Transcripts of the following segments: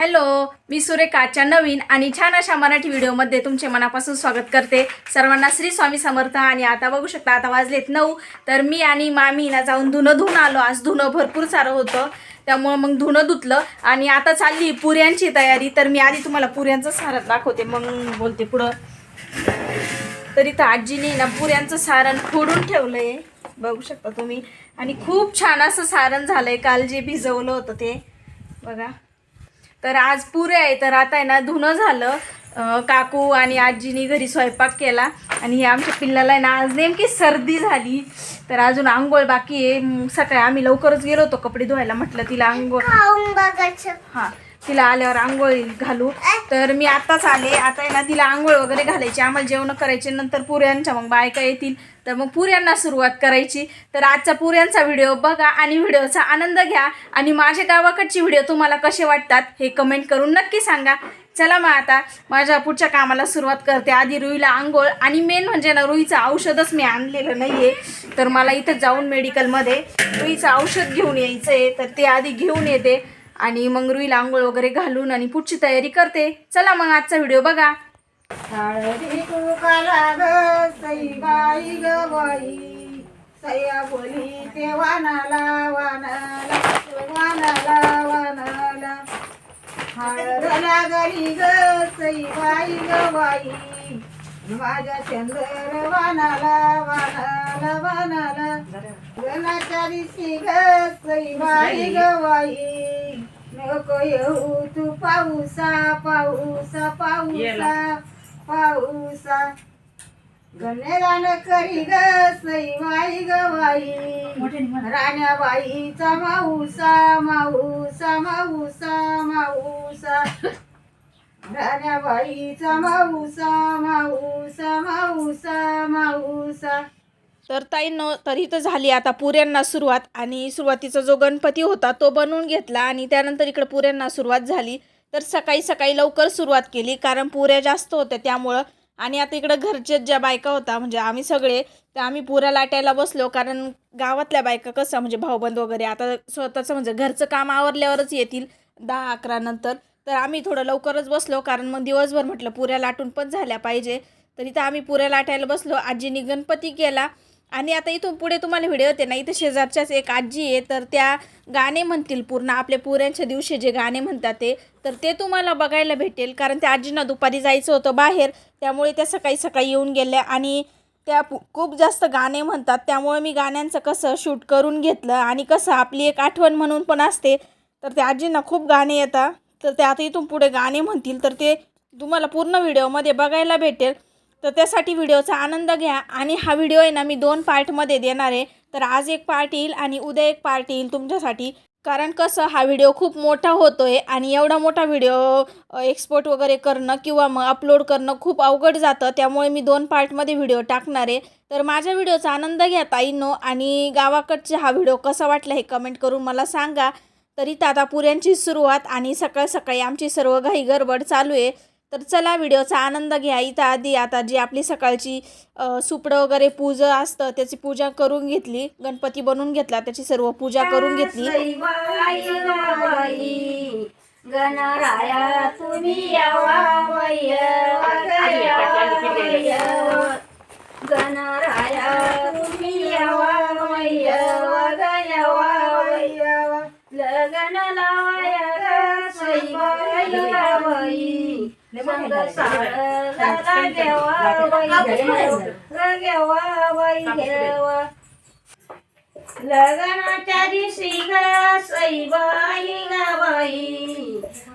Hello मी सुरेखाच्या नवीन आणि छान अशा मराठी व्हिडिओमध्ये तुमचे मनापासून स्वागत करते. सर्वांना श्री स्वामी समर्थ आणि आता बघू शकता आता वाजलेत नऊ. तर मी आणि मामी ना जाऊन धुणं धुवून आलो. आज धुणं भरपूर सारं होतं. त्यामुळं मग धुणं धुतलं आणि आता चालली पुऱ्यांची तयारी. तर मी आधी तुम्हाला पुऱ्यांचं सारण दाखवते. मग बोलते पुढं. तर इथं आजीने ना पुऱ्यांचं सारण फोडून ठेवलंय. बघू शकता तुम्ही. आणि खूप छान असं सारण झालंय. काल जे भिजवलं होतं ते. बघा. तर आज पुरे आहे तर आता आहे ना धुणं झालं. काकू आणि आजीनी घरी स्वयंपाक केला. आणि हे आमच्या पिल्लाला आहे ना आज नेमकी सर्दी झाली. तर अजून आंघोळ बाकी आहे. सकाळी आम्ही लवकरच गेलो होतो कपडे धुवायला म्हटलं तिला आंघोळ. हां. तिला आल्यावर आंघोळी घालू. तर मी आत्ताच आले. आता आहे ना तिला आंघोळ वगैरे घालायची. आम्हाला जेवण करायचे. नंतर पुऱ्यांच्या मग बायका येतील. तर मग पुऱ्यांना सुरुवात करायची. तर आजचा पुऱ्यांचा व्हिडिओ बघा आणि व्हिडिओचा आनंद घ्या. आणि माझ्या गावाकडची व्हिडिओ तुम्हाला कसे वाटतात हे कमेंट करून नक्की सांगा. चला मग आता माझ्या पुढच्या कामाला सुरुवात करते. आधी रुईला आंघोळ आणि मेन म्हणजे ना रुईचं औषधच मी आणलेलं नाही आहे तर मला इथं जाऊन मेडिकलमध्ये रुईचं औषध घेऊन यायचं आहे तर ते आधी घेऊन येते. आणि मग रुईला आंघोळ वगैरे घालून आणि पुढची तयारी करते. चला मग आजचा व्हिडिओ बघा. हळदी कुंकाला ग सई बाई ग बाई सया बोली ते वानाला वानाला वानाला वानाला हळद लागली ग सई बाई ग बाई माझ्या चंद्र वानाला वानाला वानाला. गणाच्या दिवशी ग सई बाई ग बाई नको येऊ तू पाऊसा पाऊसा पाऊसा पाऊसा. गणे गाणं करी ग सई बाई ग बाई राण्या बाईचा माऊसा माऊसा माऊसा माऊसा. राण्या माऊसा माऊसा माऊसा माऊसा. तर ताईनं तर झाली आता पुऱ्यांना सुरुवात. आणि सुरुवातीचा जो गणपती होता तो बनवून घेतला. आणि त्यानंतर इकडे पुऱ्यांना सुरुवात झाली. तर सकाळी सकाळी लवकर सुरुवात केली कारण पुऱ्या जास्त होत्या त्यामुळं. आणि आता इकडं घरच्याच ज्या बायका होता म्हणजे आम्ही सगळे तर आम्ही पुऱ्या लाटायला बसलो. कारण गावातल्या बायका कसं म्हणजे भाऊबंद वगैरे आता स्वतःचं म्हणजे घरचं काम आवरल्यावरच येतील दहा अकरा नंतर. तर आम्ही थोडं लवकरच बसलो कारण मग दिवसभर म्हटलं पुऱ्या लाटून पण झाल्या पाहिजे. तर इथं आम्ही पुऱ्या लाटायला बसलो आजीनी गणपती केला. आणि आता इथून पुढे तुम्हाला व्हिडिओ येते ना इथं शेजारच्याच एक आजी आहे तर त्या गाणे म्हणतील पूर्ण. आपल्या पुऱ्यांच्या दिवशी जे गाणे म्हणतात ते तर ते तुम्हाला बघायला भेटेल. कारण त्या आजींना दुपारी जायचं होतं बाहेर त्यामुळे त्या सकाळी सकाळी येऊन गेल्या. आणि त्या पु- खूप जास्त गाणे म्हणतात त्यामुळे मी गाण्यांचं कसं शूट करून घेतलं. आणि कसं आपली एक आठवण म्हणून पण असते तर त्या आजींना खूप गाणे येतात. तर ते आता इथून पुढे गाणे म्हणतील तर ते तुम्हाला पूर्ण व्हिडिओमध्ये बघायला भेटेल. तर त्यासाठी व्हिडिओचा आनंद घ्या. आणि हा व्हिडिओ आहे ना मी दोन पार्टमध्ये देणार आहे. तर आज एक पार्ट येईल आणि उद्या एक पार्ट येईल तुमच्यासाठी. कारण कसं हा व्हिडिओ खूप मोठा होतो आहे आणि एवढा मोठा व्हिडिओ एक्सपोर्ट वगैरे करणं किंवा मग अपलोड करणं खूप अवघड जातं. त्यामुळे मी दोन पार्टमध्ये व्हिडिओ टाकणार आहे. तर माझ्या व्हिडिओचा आनंद घ्या ताईंनो. आणि गावाकडचे हा व्हिडिओ कसा वाटला हे कमेंट करून मला सांगा. तरी तर आता पुऱ्यांची सुरुवात आणि सकाळ सकाळी आमची सर्व घाई गडबड चालू आहे. तर चला व्हिडिओचा आनंद घ्या. इथं आधी आता जी आपली सकाळची सुपडं वगैरे पूजा असतं त्याची पूजा करून घेतली. गणपती बनवून घेतला. त्याची सर्व पूजा करून घेतली. गणराया तुम्ही संग साळ देवा बाई घेवा बाई घेवा लग्नाच्या दिवशी सई बाई ग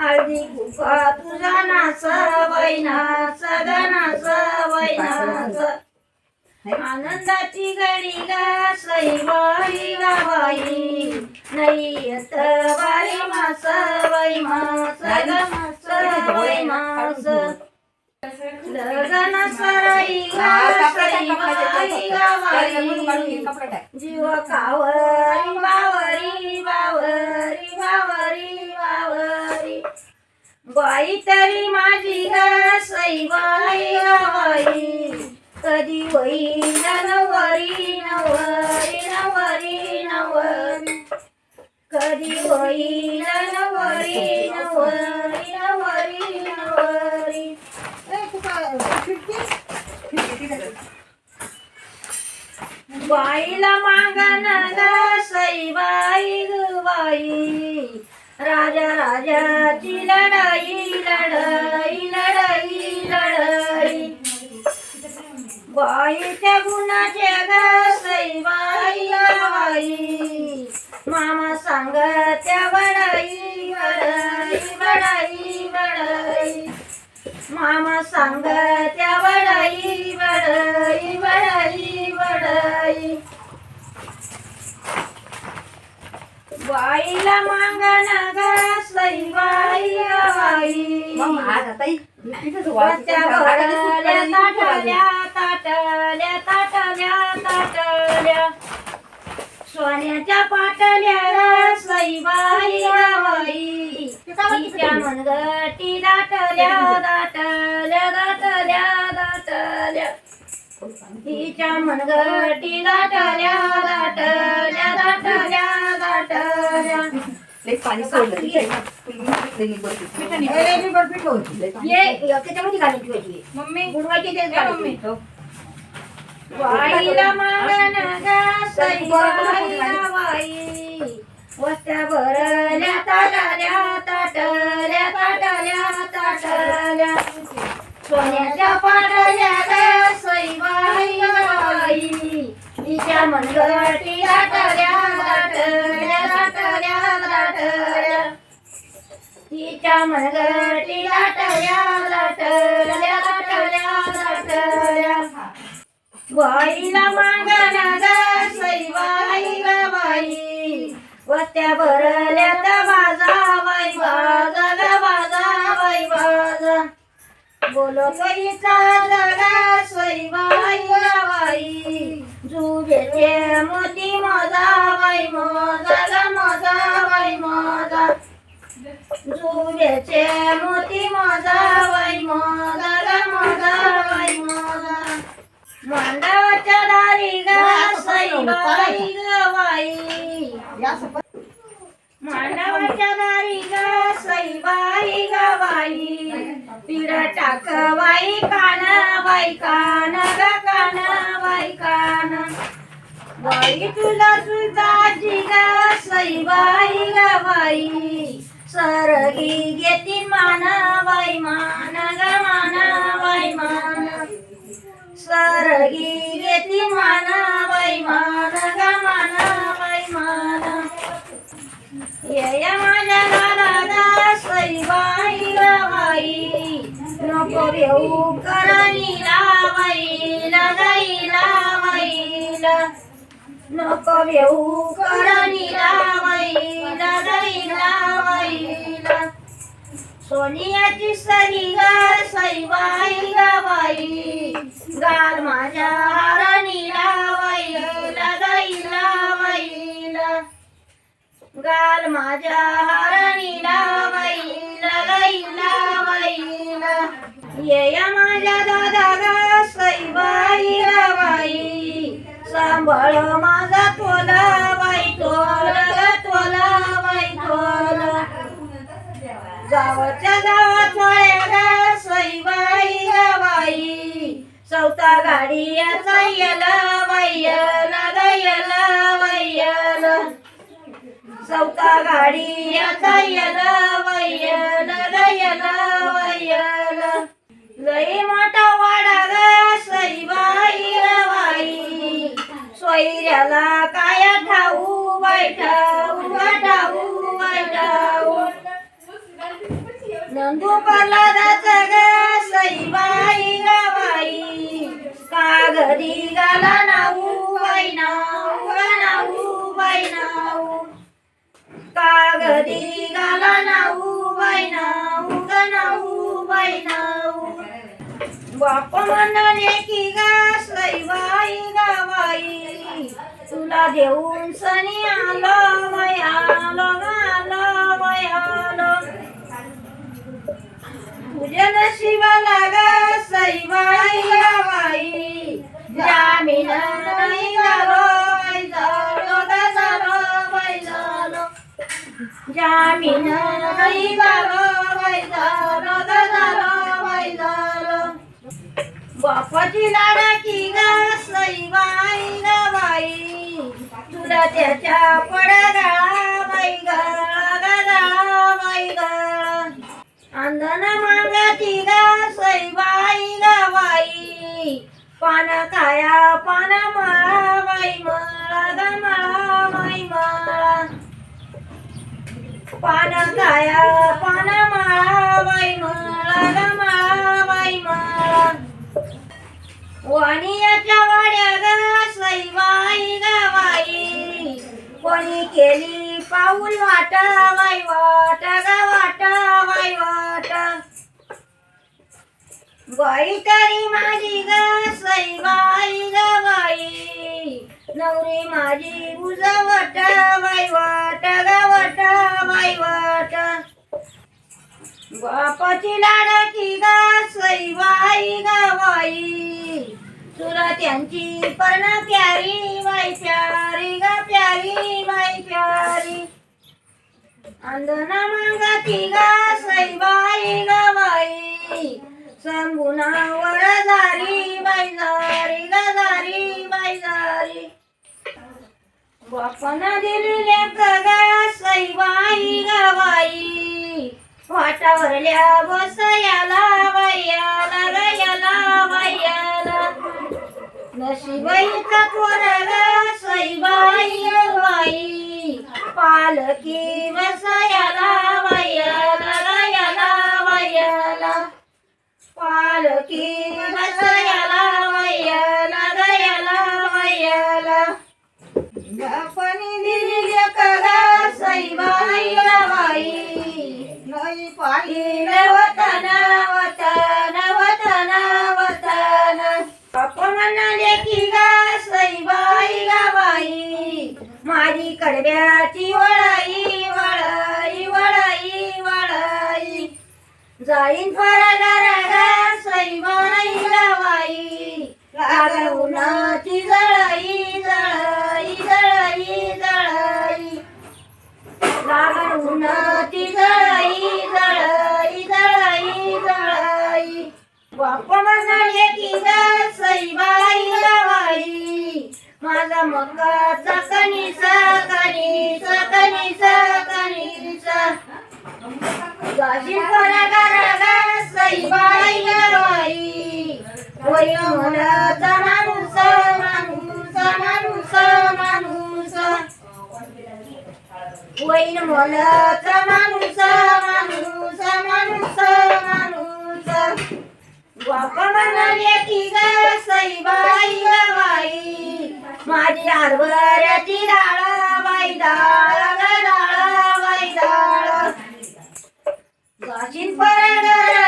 हळदी कुका तुझा नाच बाई नाच ग बाई आनंदाची गडी गा सई बाई ग नाही येत बाई मास बाई मास जीव कावरी बावरी बावरी बावरी बावरी बाई तरी माझी गई बाई बाई कधी होईल नवरी नवरी नवरी नवरी. कधी होईल नवरी नवरी नवरी नवरी. बाईला मागण ग बाई. राजा राजाची लढाई लढाई लढाई लढाई. बाईच्या गुणाचे ग सईबाई ग बाई. मामा सांग त्या बडाई बडाई बडाई बडाई. मामा सांग त्या बडाई बडाई बडाई बडाई. बाईला मागण ग सईबाई ग बाई त्या ताटल्या ताटल्या ताटल्या ताटल्या. सोन्याच्या पाटल्या ग सईबाई ग बाई तिच्या मनगटी दाटल्या दाटल्या दाटल्या दाटल्या. तिच्या मनगटी दाटल्या दाटल्या दाटल्या दाटल्या. पाणी सोडलं. ये त्याच्यामध्ये घालून ठेवायची. मम्मी. बुडवायची बाईला मागण ग सईबाईला बाई वस्त्या भरल्या ताटल्या ताटल्या ताटल्या ताटल्या. सोन्याच्या पाटल्या ग सईबाई बाई तिच्या मनगटी दाटल्या दाटल्या दाटल्या दाटल्या तिच्या मनगटी दाटल्या दाटल्या दाटल्या दाटल्या बाईला मागण ग बाई. वत्या भरल्या त्या माझा बाई बाजा ग बाजा बाई बाजा बोलो कैचा जगा सईबाई बाई. बाई जुबेचे मोती मजा बाई मजा ग मजा बाई मजा जुबेचे मोती मजा बाई मजा ग मजा बाई मजा मांडवाच्या दारी ग सईबाई ग बाई. मांडवाच्या दारी ग सईबाई ग बाई. पिढ टाक बाई कान बाई कान ग कान बाई कान. बाई तुला तुझा जिग सईबाई ग बाई. सरगी घेती मान बाई मान ग मान बाई मान. सरगी घेती माना बाई मान ग माना. बाई मान ये माझ्या दादा बाई नको येऊ करनीला बाईला गाईला बाईला नको येऊ करणीला बाईला गाईला सोनियाची सरी ग सैवाई ग बाई गाल माझ्या हारणीला बाईला गाईला बाईला गाल माझ्या हारणीला बाईला गाईला बाईला ये माझ्या दादा ग सईबाई ग बाई सांभाळ माझा तोला बाई तोला तोला बाई तोला. गावाच्या गावात वळ्या ग सईबाई गावाई चौथा गाडी याचा येला बाई येला ग चौथा गाडी याचा येला बाई येला लई मोठा वाडा ग सईबाई ग बाई. सोयऱ्याला काय ठाऊ बैठा नंदू प्रल्हादाच ग सईबाई ग कागदी गाला नाऊ बाई नाऊ ग नाऊ बाई. नाऊ कागदी गाला नाऊ बाई नाऊ ग नाऊ बाई नाऊ बाप म्हणाले की ग सईबाई ग बाई तुला देऊन सनी आलो बाई आलो आलो बाई आलो. पूजन शिव ग सैवाई ग जामिन जामीन नाही झालो बाई झालो जामीन नाही झालं बाई झालं ग बापाची लाडाची ग सईबाई ग बाई तुला त्याच्या पडगळा बाई गळा गळा बाई गळा अंधन मागाची ग सईबाई ग पान काया पान मळा बाई मळा ग मळा बाई मळा पान काया पान माळा बाई माळा ग माळा बाई माळा वाणियाच्या वाड्या गा सईबाई गावाई कोणी केली पाऊल वाटा बाई वाट ग वाट वाट बाई तारी माझी ग सईबाई ग बाई नवरी माझी उजवट बाई वाट ग बाई वाट बापाची लाडकी ग सईबाई ग बाई तुला त्यांची पण प्यारी बाई प्यारी ग प्यारी बाई प्यारी. अंधना मागाची ग सईबाई ग बाई संगुणावर जारी बाई जारी ग बाई जारी बापन दिलेल्या कगा सईबाई ग बाई वाटावरल्या बसयाला बायाला गयाला याला बायाला नशिबाईचा पोरगा सईबाई ग बाई पालकी बसयाला बायाला गयाला याला बायाला पालकी बसयाला बायाला ग याला बापनी दिली दिलेल्या कगा बाई नाही पाहिलं वतन वतन वतन वतन. बाप म्हणाले की गा सईबाई गा बाई माझी कडब्याची ओळख जाईन परगार गा सईबाई गा बाई लागल उन्हाची जळाई जळाई जळाई जळाई. लागल उन्हाची जळाई जळाई जळाई जळाई. बाप म्हणाले की ग सईबाई गवाई. माझा मकाचा कणीसा कणीसा कणीसा कणीसा गाजी करा करा सई बाई गवाई होय मुलाचा माणूस माणूस माणूस माणूस वैन मोलाचा माणूस माणूस माणूस माणूस बापा म्हणाले की ग सई बाई बाई माझी हरभऱ्याची डाळ बाई डाळ ग डाळ बाई डाळ. गाशीन परगर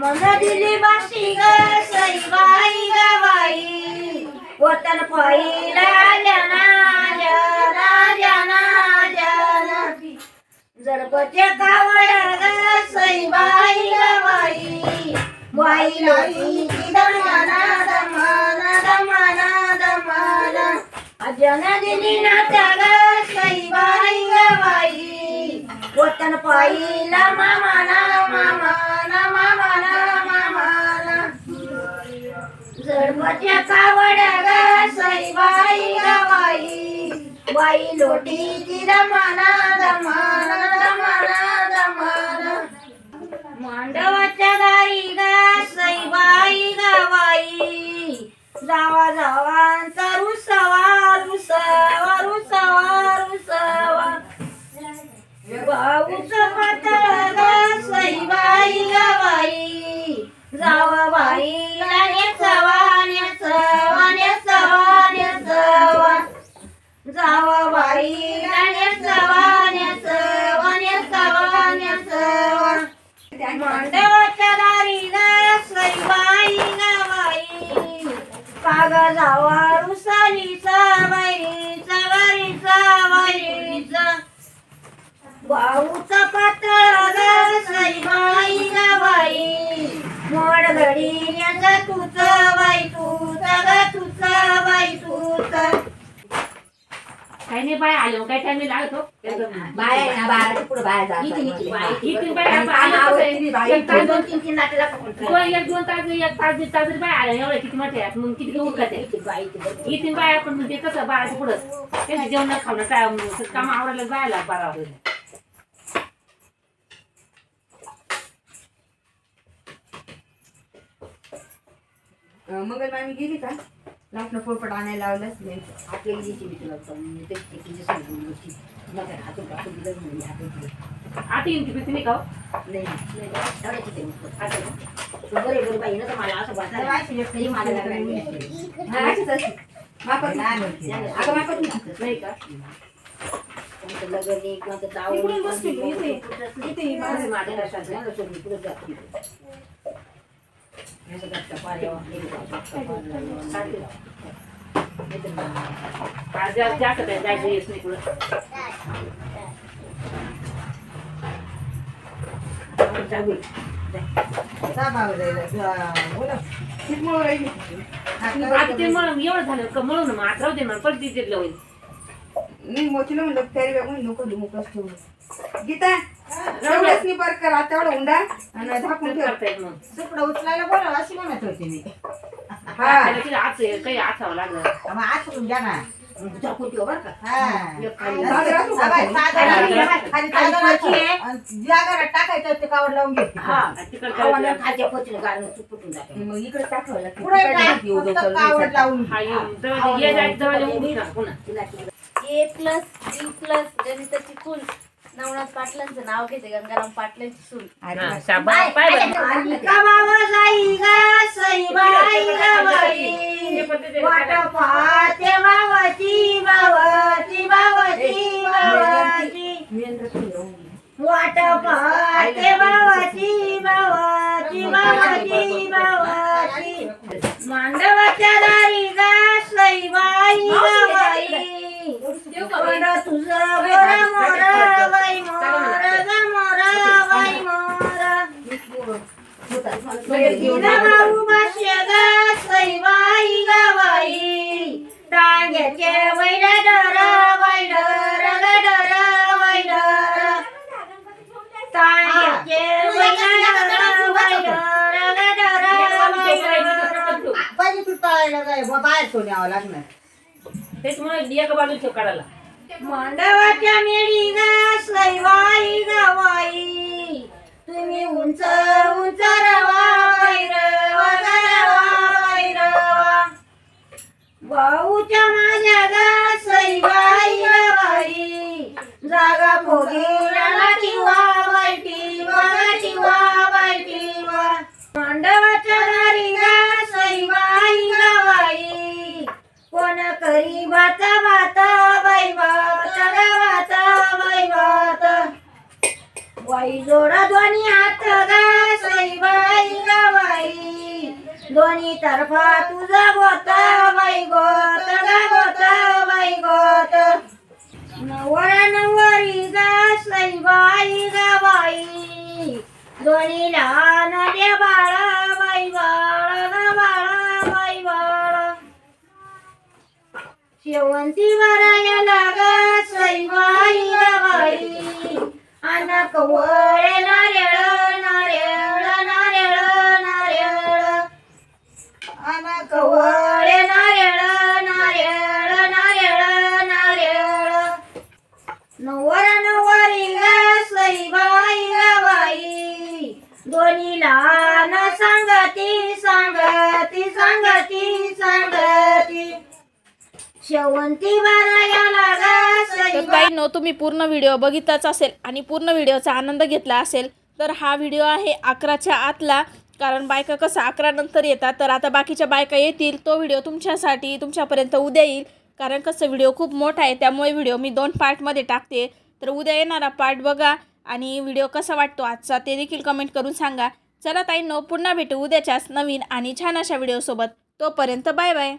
मन दिली बाशी ग सईबाई ग बाई. वतन पहिला जना आल्याना आल्याना आल्याना कावड ग सईबाई ग बाई. बाई लोटीची दमाना दमाना दमाना दमाना. अजन दिली नाचा ग सईबाई ग बाई. वतन पाहिला मामाना मामाना मामाना मामाना जडपच्या कावड ग सईबाई ग बाई लोटी लोटीची दमाना दमाना दमाना दमाना मांडवाच्या दारी ग सईबाई ग जावा जावांचा भाऊच पातळ ग सईबाई गवाई जावा बाई. वाण्याच वाण्याच वाण्याच जावा बाई गाण्याच वाण्याच वाण्याच मांडवाच्या दारी ग सईबाई गवाई पाग जावा. भाऊचा पातळ ग सईबाई ग बाई मोड घडीण्याचा तुझा बाई तुझा ग तुझा बाई तुझा काही नाही बाय आलो. काय टाइम लागतो बाय आहे ना बाराच्या पुढे बाहेर इथे, इथे. इथे, आणि आपण आलो कसं एक तास, दोन तीन. दोन एक दोन तास एक तास दीड तास जरी बाय आल्या एवढ्या किती मोठे आहेत? मग किती उरकत आहे. इथे बाय आपण म्हणजे कसं बाळाचं पुढं. त्यांचं जेवण खावणं काय? काम आवडायला बायला बारा होईल मंगल मामी गेली का? लाटणं पोपट आणायला लावलंच नाही आपल्या इजेची मी तुला गोष्टी. मग काय हातून टाकून दिलं म्हणून हातून दिलं. आता येईन ती नाही का हो? नाही. असं बरे बरे बाई. ना तर मला असं मला लागलं नाही. हा. मापत. अगं मापत का? लग्न माझ्या लक्षात नाही, जास्त काय जायचं येत नाही कुठं जायला. राहिली? एवढं झालं का मळून मग आता राहू दे ना परत तिथे होईल मी मोठीला म्हणलं कॅरी बॅग म्हणून नको देऊ, मोकळंच गीता एवढंच बरं कर आता एवढा उंडा आणि झाकून ठेव. मग सुकडं उचलायला बोला अशी म्हणत होती मी. हा त्याला किती आच काही आचावं लागलं. मग द्या ना. मग झाकून ठेव बरं का. हा. एक खाली. बाई. आणि ज्या घरात टाकायचं ते कावड लावून घेते हा. आणि तिकडं खालच्या जाते. मग इकडे टाकावं लागतं. पुढे तिकडे टाक, नको येऊ फक्त डोक्याला कावड वीसायचं. लावून हा येऊन जवळ ये जायचं जवळ येऊन उठणार पुन्हा तिला तिला ए प्लस बी प्लस गणिताची खून नवनाथ पाटलांचं नाव घेते गंगाराम पाटलांची सून. अरे हा, वा. शाबास. पाय बरं. आणि कमावा जाई गा सईबाई गा बाई. हे पण ते- वाट पाहते भावाची भावाची भावाची भावाची मेंढरं तुम्ही राहून घे. वाट पाहते भावाची भावाची भावाची भावाची मांडवाच्या दारी गा सईबाई गा बाई बरं तुझं बरं मोर बाई मोर ग मोर बाई मोर तिला भाऊ भाष्य गा सईबाई गा बाई टांग्याचे बैल डर बैल ग डर टांग्याचे बैल डर बैल ग डर पाहिजे. तू तळायला बाहेर लागणार. तेच म्हणून एका बाजूला ठेव काढायला. मांडवाच्या मेळी गा सैवाई गावाई जागा फोगीला ठिवा बैठीवा ठिवा बैठीवा मांडवाच्या दारी गा सैवाई गावाई कोण करी भात भात बाई भात ग भात बाई भात बाई जोडा दोन्ही हात गा सई बाई ग दोन्ही तर्फा तुझा गोत बाई शेवंती वरायला लागा सैवाई बाई आना कवळे नारेळ नारेळ नारेळ नारेळ. आना कवळे नारेळ नारेळ नारेळ नारेळ. नवर नवरी ग सईबाई बाई दोन्ही लहान सांगती सांगती सांगती सांग शेवंती तर बाईंनो तुम्ही पूर्ण व्हिडिओ बघितलाच असेल आणि पूर्ण व्हिडिओचा आनंद घेतला असेल तर हा व्हिडिओ आहे अकराच्या आतला. कारण बायका कसं अकरा नंतर येतात तर आता बाकीच्या बायका येतील तो व्हिडिओ तुमच्यासाठी तुमच्यापर्यंत उद्या येईल. कारण कसं व्हिडिओ खूप मोठा आहे त्यामुळे व्हिडिओ मी दोन पार्टमध्ये टाकते. तर उद्या येणारा पार्ट बघा आणि व्हिडिओ कसा वाटतो आजचा ते देखील कमेंट करून सांगा. चला ताईंनो पुन्हा भेटू उद्याच्याच नवीन आणि छान अशा व्हिडिओसोबत. तोपर्यंत बाय बाय.